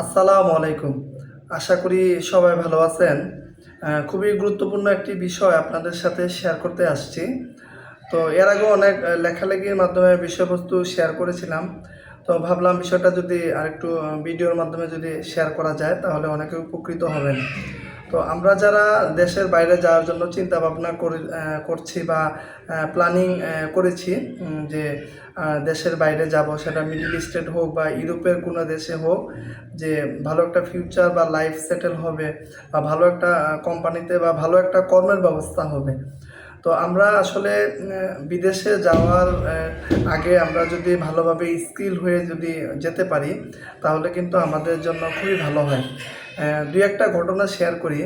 আসসালামু আলাইকুম। আশা করি সবাই ভালো আছেন। খুবই গুরুত্বপূর্ণ একটি বিষয় আপনাদের সাথে শেয়ার করতে আসছি। তো এর আগে অনেক লেখালেখির মাধ্যমে বিষয়বস্তু শেয়ার করেছিলাম। তো ভাবলাম বিষয়টা যদি আরেকটু ভিডিওর মাধ্যমে যদি শেয়ার করা যায়, তাহলে অনেকে উপকৃত হবেন। তো আমরা যারা দেশের বাইরে যাওয়ার জন্য চিন্তা ভাবনা করে করছি বা প্ল্যানিং করেছি যে দেশের বাইরে যাব, সেটা মিডল ইস্টের হোক বা ইউরোপের কোনো দেশে হোক, যে, ভালো একটা ফিউচার বা লাইফ সেটেল হবে বা ভালো একটা কোম্পানিতে বা ভালো একটা কর্মের ব্যবস্থা হবে। তো আমরা আসলে বিদেশে যাওয়ার আগে আমরা যদি ভালোভাবে স্কিল হয়ে যদি যেতে পারি, তাহলে কিন্তু আমাদের জন্য খুবই ভালো হয়। দুই একটা ঘটনা শেয়ার করি।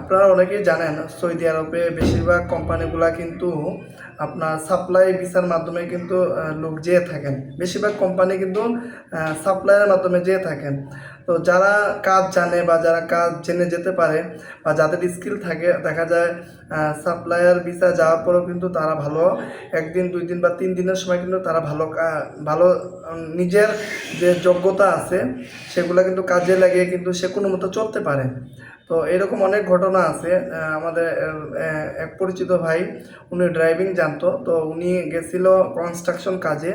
আপনারা অনেকেই জানেন, সৌদি আরবে বেশিরভাগ কোম্পানিগুলা কিন্তু আপনার সাপ্লাই ভিসার মাধ্যমে কিন্তু লোক যেয়ে থাকেন। বেশিরভাগ কোম্পানি কিন্তু সাপ্লাইয়ের মাধ্যমে যেয়ে থাকেন। তো যারা কাজ জানে বা যারা কাজ জেনে যেতে পারে বা যাদের স্কিল থাকে, দেখা যায় সাপ্লায়ার ভিসা যাওয়ার পরেও কিন্তু তারা ভালো। একদিন, দুই দিন বা তিন দিনের সময় কিন্তু তারা ভালো ভালো নিজের যে যোগ্যতা আছে, সেগুলো কিন্তু কাজে লাগিয়ে কিন্তু সে কোনো মতো চলতে পারে। তো এরকম অনেক ঘটনা আছে। আমাদের এক পরিচিত ভাই, উনি ড্রাইভিং জানতো। তো উনি গেছিল কনস্ট্রাকশন কাজে।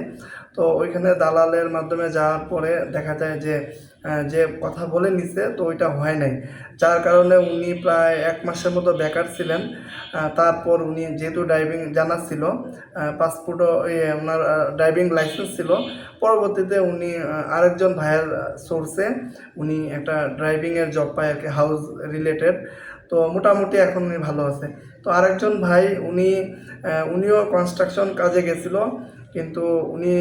তো ওইখানে দালালের মাধ্যমে যাওয়ার পরে দেখা যায় যে যে কথা বলে নিছে, তো ওইটা হয় নাই। যার কারণে উনি প্রায় এক মাসের মতো বেকার ছিলেন। তারপর উনি যেহেতু ড্রাইভিং জানা ছিল পাসপোর্টও ওনার ড্রাইভিং লাইসেন্স ছিল, পরবর্তীতে উনি আরেকজন ভাইয়ের সোর্সে উনি একটা ড্রাইভিংয়ের জব পায় আর কি হাউস রিলেটেড তো মোটামুটি এখন উনি ভালো আছে। তো আরেকজন ভাই, উনি উনিও কনস্ট্রাকশন কাজে গেছিল। কিন্তু উনি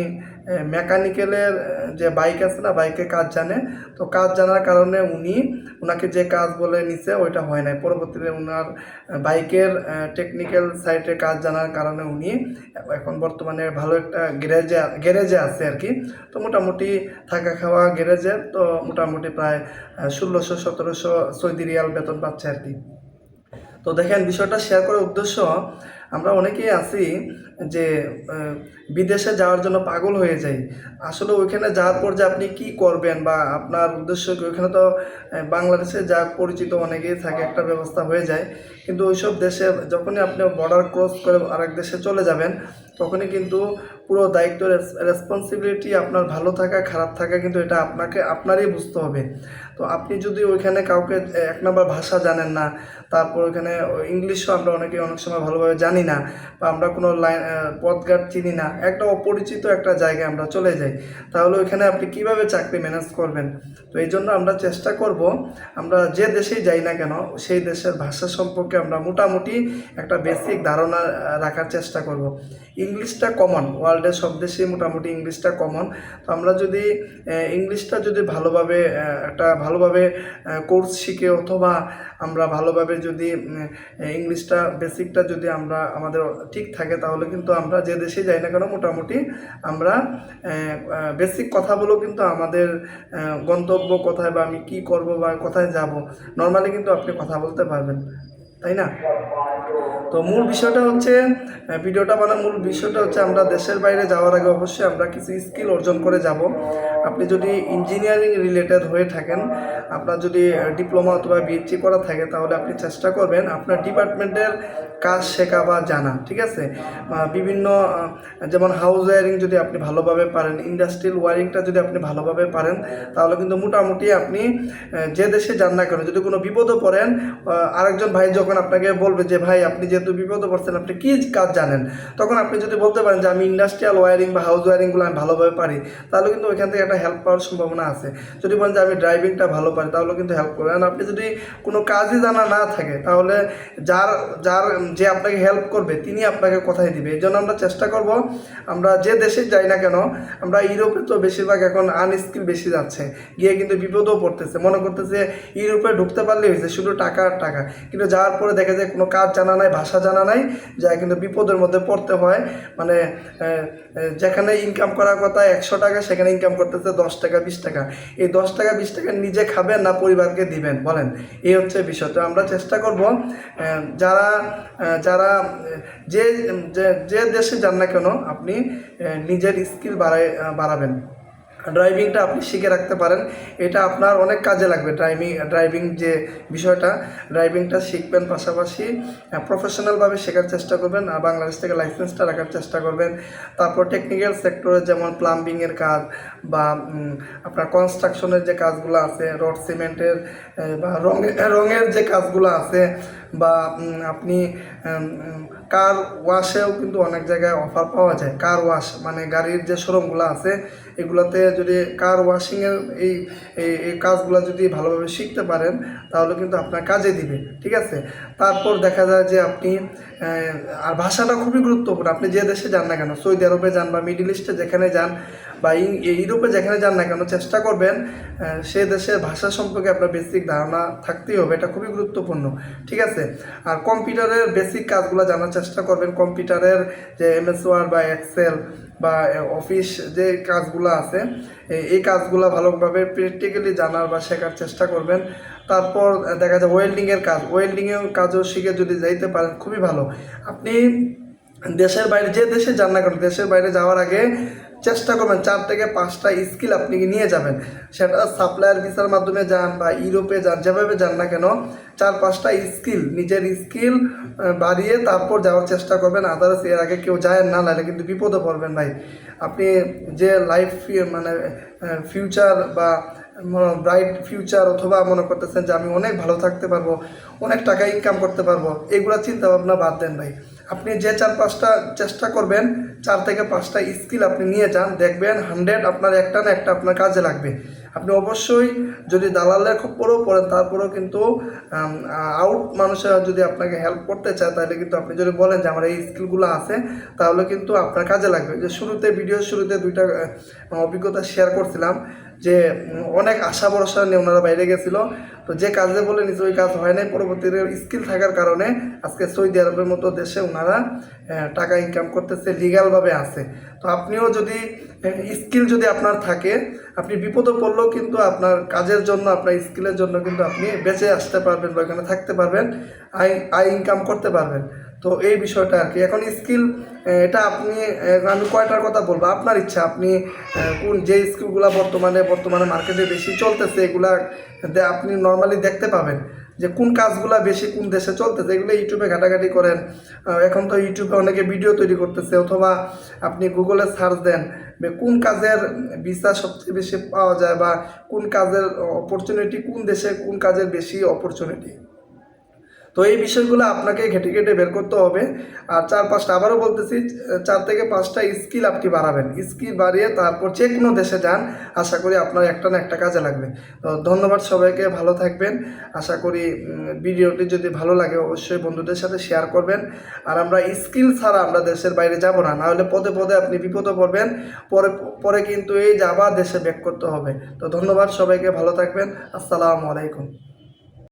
মেকানিক্যালের যে বাইক আছে না, বাইকে কাজ জানে। তো কাজ জানার কারণে উনি ওনাকে যে কাজ বলে নিছে, ওইটা হয় নাই। পরবর্তীতে ওনার বাইকের টেকনিক্যাল সাইটে কাজ জানার কারণে উনি এখন বর্তমানে ভালো একটা গ্যারেজে গ্যারেজে আছে আর কি। তো মোটামুটি থাকা খাওয়া গ্যারেজে, তো মোটামুটি প্রায় ষোলোশো, সতেরোশো সৌদি রিয়াল বেতন পাচ্ছে আর কি। তো দেখেন, বিষয়টা শেয়ার করার উদ্দেশ্য আমরা অনেকেই আছি যে বিদেশে যাওয়ার জন্য পাগল হয়ে যাই। আসলে ওইখানে যাওয়ার পর যে আপনি কি করবেন বা আপনার উদ্দেশ্য কি? ওইখানে তো বাংলাদেশে যা পরিচিত অনেকেই থাকে, একটা ব্যবস্থা হয়ে যায়। কিন্তু ওইসব দেশে যখনই আপনি বর্ডার ক্রস করে আরেক দেশে চলে যাবেন তখনই কিন্তু পুরো দায়িত্ব রেসপন্সিবিলিটি আপনার ভালো থাকা, খারাপ থাকা কিন্তু এটা আপনাকে, আপনারই বুঝতে হবে। তো আপনি যদি ওইখানে কাউকে এক নম্বর ভাষা জানেন না, তারপর ওইখানে ইংলিশও আমরা অনেকে অনেক সময় ভালোভাবে জানি না, বা আমরা কোনো লাইন পথঘাট চিনি না, একটা অপরিচিত একটা জায়গায় আমরা চলে যাই, তাহলে ওইখানে আপনি কীভাবে চাকরি ম্যানেজ করবেন? তো এই জন্য আমরা চেষ্টা করব, আমরা যে দেশেই যাই না কেন, সেই দেশের ভাষা সম্পর্কে আমরা মোটামুটি একটা বেসিক ধারণা রাখার চেষ্টা করব। ইংলিশটা কমন ওয়ার্ল্ডের সব দেশেই মোটামুটি ইংলিশটা কমন তো আমরা যদি ইংলিশটা যদি ভালোভাবে একটা ভালোভাবে কোর্স শিখে অথবা আমরা ভালোভাবে যদি ইংলিশটা বেসিকটা যদি আমরা আমাদের ঠিক থাকে, তাহলে কিন্তু আমরা যে দেশে যাই না কেন মোটামুটি আমরা বেসিক কথাগুলো কিন্তু আমাদের গন্তব্য কোথায় বা আমি কি করব বা কোথায় যাব নর্মালি কিন্তু আপনি কথা বলতে পারবেন। তাই না? তো মূল বিষয়টা হচ্ছে ভিডিওটা বানার মূল বিষয়টা হচ্ছে আমরা দেশের বাইরে যাওয়ার আগে অবশ্যই আমরা কিছু স্কিল অর্জন করে যাব। আপনি যদি ইঞ্জিনিয়ারিং রিলেটেড হয়ে থাকেন, আপনার যদি ডিপ্লোমা অথবা বিএসসি করা থাকে, তাহলে আপনি চেষ্টা করবেন আপনার ডিপার্টমেন্টের কাজ শেখা বা জানা, ঠিক আছে? বিভিন্ন যেমন হাউস ওয়ারিং যদি আপনি ভালোভাবে পারেন ইন্ডাস্ট্রিয়াল ওয়ারিংটা যদি আপনি ভালোভাবে পারেন, তাহলে কিন্তু মোটামুটি আপনি যে দেশে যান না কেন, যদি কোনো বিপদও পড়েন আরেকজন ভাই যখন আপনাকে বলবে যে, ভাই, আপনি যেহেতু বিপদে পড়ছেন, আপনি কী কাজ জানেন? তখন আপনি যদি বলতে পারেন যে, আমি ইন্ডাস্ট্রিয়াল ওয়ারিং বা হাউস ওয়ারিংগুলো আমি ভালোভাবে পারি, তাহলে কিন্তু ওইখান থেকে একটা হেল্প পাওয়ার সম্ভাবনা আছে। যদি বলেন যে, আমি ড্রাইভিংটা ভালো পারি, তাহলে কিন্তু হেল্প করবে। আর আপনি যদি কোনো কাজই জানা না থাকে, তাহলে যার যার যে আপনাকে হেল্প করবে, তিনি আপনাকে কোথায় দিবে। এই জন্য আমরা চেষ্টা করব, আমরা যে দেশে যাই না কেন, আমরা ইউরোপে তো বেশিরভাগ এখন আনস্কিল বেশি যাচ্ছে। গিয়ে কিন্তু বিপদও পড়তেছে। মনে করতেছে, ইউরোপে ঢুকতে পারলে হয়েছে, শুধু টাকা আর টাকা। কিন্তু যাওয়ার পরে দেখা যায় কোনো কাজ জানা নাই ভাষা জানা নাই যা কিন্তু বিপদের মধ্যে পড়তে হয়। মানে যেখানে ইনকাম করার কথা একশো টাকা সেখানে ইনকাম করতেছে দশ টাকা বিশ টাকা। এই দশ টাকা বিশ টাকা নিজে খাবেন না পরিবারকে দিবেন বলেন? এই হচ্ছে বিষয়। তো আমরা চেষ্টা করব যারা যারা যে যে দেশে যান না কেন আপনি নিজের স্কিল আহ, বাড়াবেন। ড্রাইভিংটা আপনি শিখে রাখতে পারেন। এটা আপনার অনেক কাজে লাগবে ড্রাইভিং ড্রাইভিং যে বিষয়টা ড্রাইভিংটা শিখবেন পাশাপাশি প্রফেশনালভাবে শেখার চেষ্টা করবেন, আর বাংলাদেশ থেকে লাইসেন্সটা রাখার চেষ্টা করবেন। তারপর টেকনিক্যাল সেক্টরে যেমন প্লাম্বিংয়ের কাজ বা আপনার কনস্ট্রাকশনের যে কাজগুলো আছে রড সিমেন্টের বা রঙের রঙের যে কাজগুলো আছে বা আপনি কার ওয়াশেও কিন্তু অনেক জায়গায় অফার পাওয়া যায়। কার ওয়াশ মানে গাড়ির যে শোরুমগুলো আছে, এগুলোতে যদি কার ওয়াশিংয়ের এই, এই- কাজগুলো যদি ভালোভাবে শিখতে পারেন, তাহলে কিন্তু আপনার কাজে দিবে, ঠিক আছে? তারপর দেখা যায় যে আপনি আর ভাষাটা খুবই গুরুত্বপূর্ণ। আপনি যে দেশে যান না কেন, সৌদি আরবে যান বা মিডিল ইস্টে যেখানে যান বা ইউরোপে যেখানে যান না কেন, চেষ্টা করবেন সে দেশের ভাষা সম্পর্কে আপনার বেসিক ধারণা থাকতেই হবে। এটা খুবই গুরুত্বপূর্ণ, ঠিক আছে? আর কম্পিউটারের বেসিক কাজগুলো জানার চেষ্টা করবেন। কম্পিউটারের যে এমএস ওয়ার্ড বা এক্সেল বা অফিস যে কাজগুলো আছে এই- এই কাজগুলো ভালোভাবে প্র্যাকটিক্যালি জানার বা শেখার চেষ্টা করবেন। তারপর দেখা যায় ওয়েল্ডিংয়ের কাজ। ওয়েল্ডিংয়ের কাজও শিখে যদি যাইতে পারেন, খুবই ভালো। আপনি দেশের বাইরে, যে দেশে যান না কেন, দেশের বাইরে যাওয়ার আগে চেষ্টা করবেন, চার থেকে পাঁচটা স্কিল আপনি নিয়ে যাবেন। সেটা সাপ্লায়ার ভিসার মাধ্যমে যান বা ইউরোপে যান, যেভাবে যান না কেন, চার পাঁচটা স্কিল নিজের স্কিল বাড়িয়ে তারপর যাওয়ার চেষ্টা করবেন। আদার্স এর আগে কেউ যায় না, নাহলে কিন্তু বিপদে পড়বেন ভাই। আপনি যে লাইফ মানে ফিউচার বা ব্রাইট ফিউচার অথবা মনে করতেছেন যে আমি অনেক ভালো থাকতে পারব, অনেক টাকা ইনকাম করতে পারব, এগুলো চিন্তা ভাবনা বাদ দেন ভাই। আপনি যে চার পাঁচটা চেষ্টা করবেন, চার থেকে পাঁচটা স্কিল আপনি নিয়ে যান, দেখবেন হান্ড্রেড আপনার একটা না একটা আপনার কাজে লাগবে। আপনি অবশ্যই যদি দালালের খপ্পরেও পড়েন, তারপরেও কিন্তু আউট মানুষেরা যদি আপনাকে হেল্প করতে চায়, তাহলে কিন্তু আপনি যদি বলেন যে আমার এই স্কিলগুলো আছে, তাহলে কিন্তু আপনার কাজে লাগবে। যে শুরুতে ভিডিও শুরুতে দুইটা অভিজ্ঞতা শেয়ার করছিলাম যে অনেক আশা ভরসা নিয়ে ওনারা বাইরে গেছিল। তো যে কাজে বলে নিজে ওই কাজ হয় নাই, পরবর্তীতে স্কিল থাকার কারণে আজকে সৌদি আরবের মতো দেশে ওনারা টাকা ইনকাম করতেছে লিগালভাবে আছে। তো আপনিও যদি স্কিল যদি আপনার থাকে, আপনি বিপদে পড়লেও কিন্তু আপনার কাজের জন্য, আপনার স্কিলের জন্য কিন্তু আপনি বেঁচে আসতে পারবেন বা এখানে থাকতে পারবেন আই আই ইনকাম করতে পারবেন। তো এই বিষয়টা আর কি। এখন স্কিল এটা আপনি আমি কয়টার কথা বলব? আপনার ইচ্ছা, আপনি কোন, যে স্কিলগুলো বর্তমানে বর্তমানে মার্কেটে বেশি চলতেছে, এগুলা আপনি নর্মালি দেখতে পাবেন যে কোন কাজগুলা বেশি কোন দেশে চলতেছে। এগুলো ইউটিউবে ঘাটাঘাটি করেন। এখন তো ইউটিউবে অনেকে ভিডিও তৈরি করতেছে, অথবা আপনি গুগলে সার্চ দেন কোন কাজের ভিসা সবচেয়ে বেশি পাওয়া যায় বা কোন কাজের অপরচুনিটি কোন দেশে কোন কাজের বেশি অপরচুনিটি তো এই বিষয়গুলো আপনাকে ঘেটে ঘেটে বের করতে হবে। আর চার পাঁচটা আবারও বলতেছি, চার থেকে পাঁচটা স্কিল আপনি বাড়াবেন। স্কিল বাড়িয়ে তারপর যে কোনো দেশে যান, আশা করি আপনার একটা না একটা কাজে লাগবে। তো ধন্যবাদ সবাইকে, ভালো থাকবেন। আশা করি ভিডিওটি যদি ভালো লাগে, অবশ্যই বন্ধুদের সাথে শেয়ার করবেন। আর আমরা স্কিল ছাড়া আমরা দেশের বাইরে যাব না, নাহলে পদে পদে আপনি বিপদে পড়বেন। পরে পরে কিন্তু এই যে আবার দেশে ব্যাক করতে হবে। তো ধন্যবাদ সবাইকে, ভালো থাকবেন। আসসালামু আলাইকুম।